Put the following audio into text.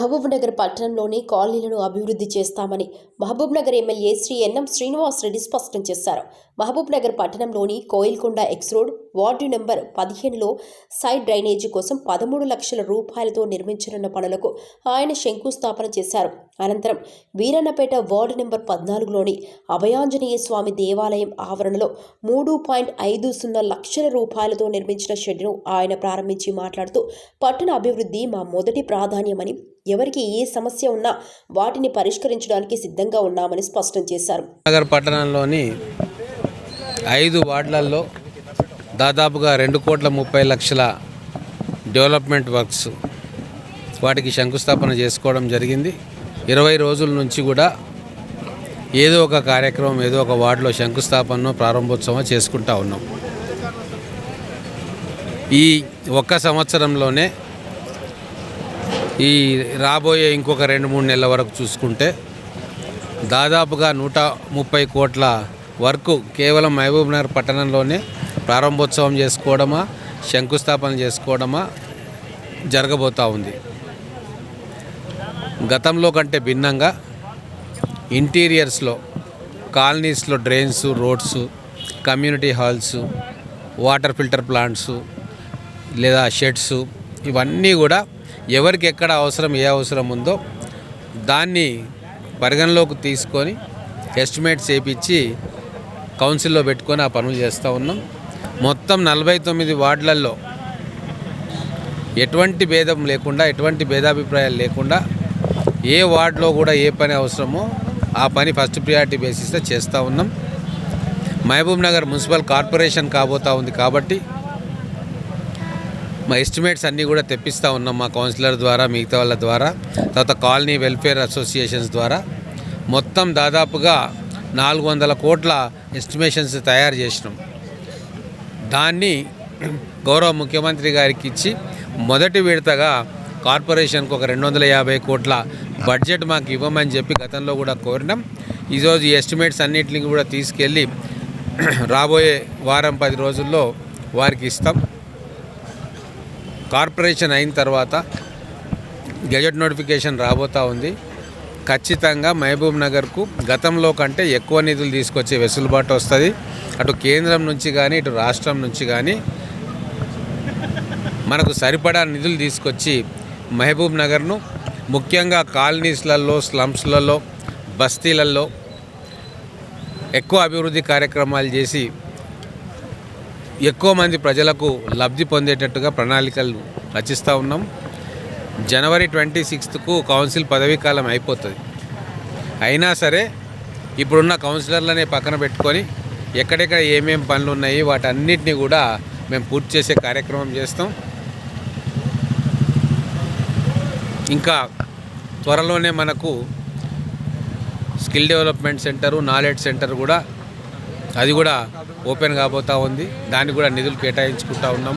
మహబూబ్నగర్ పట్టణంలోని కాలనీలను అభివృద్ధి చేస్తామని మహబూబ్నగర్ ఎమ్మెల్యే శ్రీ ఎన్ఎం శ్రీనివాస్ రెడ్డి స్పష్టం చేశారు. మహబూబ్నగర్ పట్టణంలోని Koilkonda X road ward number పదిహేనులో సైడ్ డ్రైనేజీ కోసం పదమూడు లక్షల రూపాయలతో నిర్మించనున్న పనులకు ఆయన శంకుస్థాపన చేశారు. అనంతరం వీరన్నపేట వార్డు నెంబర్ పద్నాలుగులోని అభయాంజనేయ స్వామి దేవాలయం ఆవరణలో మూడు పాయింట్ ఐదు సున్నా లక్షల రూపాయలతో నిర్మించిన షెడ్ను ఆయన ప్రారంభించి మాట్లాడుతూ పట్టణ అభివృద్ధి మా మొదటి ప్రాధాన్యమని ఎవరికి ఏ సమస్య ఉన్నా వాటిని పరిష్కరించడానికి సిద్ధంగా ఉన్నామని స్పష్టం చేశారు. నగర్ పట్టణంలోని ఐదు వార్డులలో దాదాపుగా రెండు కోట్ల ముప్పై లక్షల డెవలప్మెంట్ వర్క్స్ వాటికి శంకుస్థాపన చేసుకోవడం జరిగింది. ఇరవై రోజుల నుంచి కూడా ఏదో ఒక కార్యక్రమం ఏదో ఒక వార్డులో శంకుస్థాపనను ప్రారంభోత్సవం చేసుకుంటా ఉన్నాం. ఈ ఒక్క సంవత్సరంలోనే ఈ రాబోయే ఇంకొక రెండు మూడు నెలల వరకు చూసుకుంటే దాదాపుగా నూట ముప్పై కోట్ల వరకు కేవలం మహబూబ్నగర్ పట్టణంలోనే ప్రారంభోత్సవం చేసుకోవడమా శంకుస్థాపన చేసుకోవడమా జరగబోతూ ఉంది. గతంలో కంటే భిన్నంగా ఇంటీరియర్స్లో కాలనీస్లో drains roads community halls water filter plants లేదా షెడ్స్ ఇవన్నీ కూడా ఎవరికి ఎక్కడ అవసరం ఏ అవసరం ఉందో దాన్ని పరిగణలోకి తీసుకొని ఎస్టిమేట్స్ వేయించి కౌన్సిల్లో పెట్టుకొని ఆ పనులు చేస్తూ ఉన్నాం. మొత్తం నలభై తొమ్మిది వార్డులలో ఎటువంటి భేదం లేకుండా ఎటువంటి భేదాభిప్రాయాలు లేకుండా ఏ వార్డులో కూడా ఏ పని అవసరమో ఆ పని ఫస్ట్ ప్రియారిటీ బేసిస్లో చేస్తూ ఉన్నాం. మహబూబ్ నగర్ మున్సిపల్ కార్పొరేషన్ కాబోతా ఉంది కాబట్టి మా ఎస్టిమేట్స్ అన్నీ కూడా తెప్పిస్తూ ఉన్నాం మా కౌన్సిలర్ ద్వారా మిగతా వాళ్ళ ద్వారా తర్వాత కాలనీ వెల్ఫేర్ అసోసియేషన్స్ ద్వారా. మొత్తం దాదాపుగా నాలుగు వందల కోట్ల ఎస్టిమేషన్స్ తయారు చేసినాం. దాన్ని గౌరవ ముఖ్యమంత్రి గారికి ఇచ్చి మొదటి విడతగా కార్పొరేషన్కి ఒక రెండు వందల యాభై కోట్ల బడ్జెట్ మాకు ఇవ్వమని చెప్పి గతంలో కూడా కోరినాం. ఈరోజు ఈ ఎస్టిమేట్స్ అన్నింటిని కూడా తీసుకెళ్ళి రాబోయే వారం పది రోజుల్లో వారికి ఇస్తాం. కార్పొరేషన్ అయిన తర్వాత గెజెట్ నోటిఫికేషన్ రాబోతూ ఉంది. ఖచ్చితంగా మహబూబ్ నగర్కు గతంలో కంటే ఎక్కువ నిధులు తీసుకొచ్చే వెసులుబాటు వస్తుంది. అటు కేంద్రం నుంచి కానీ ఇటు రాష్ట్రం నుంచి కానీ మనకు సరిపడా నిధులు తీసుకొచ్చి మహబూబ్ నగర్ను ముఖ్యంగా కాలనీస్లలో స్లమ్స్లలో బస్తీలలో ఎక్కువ అభివృద్ధి కార్యక్రమాలు చేసి ఎక్కువ మంది ప్రజలకు లబ్ధి పొందేటట్టుగా ప్రణాళికలు రచిస్తూ ఉన్నాం. జనవరి ట్వంటీ సిక్స్త్కు కౌన్సిల్ పదవీకాలం అయిపోతుంది. అయినా సరే ఇప్పుడున్న కౌన్సిలర్లనే పక్కన పెట్టుకొని ఎక్కడెక్కడ ఏమేమి పనులు ఉన్నాయి వాటన్నిటిని కూడా మేము పూర్తి చేసే కార్యక్రమం చేస్తాం. ఇంకా త్వరలోనే మనకు skill development centre knowledge centre కూడా అది కూడా ఓపెన్ కాబోతూ ఉంది. దానికి కూడా నిధులు కేటాయించుకుంటా ఉన్నాం.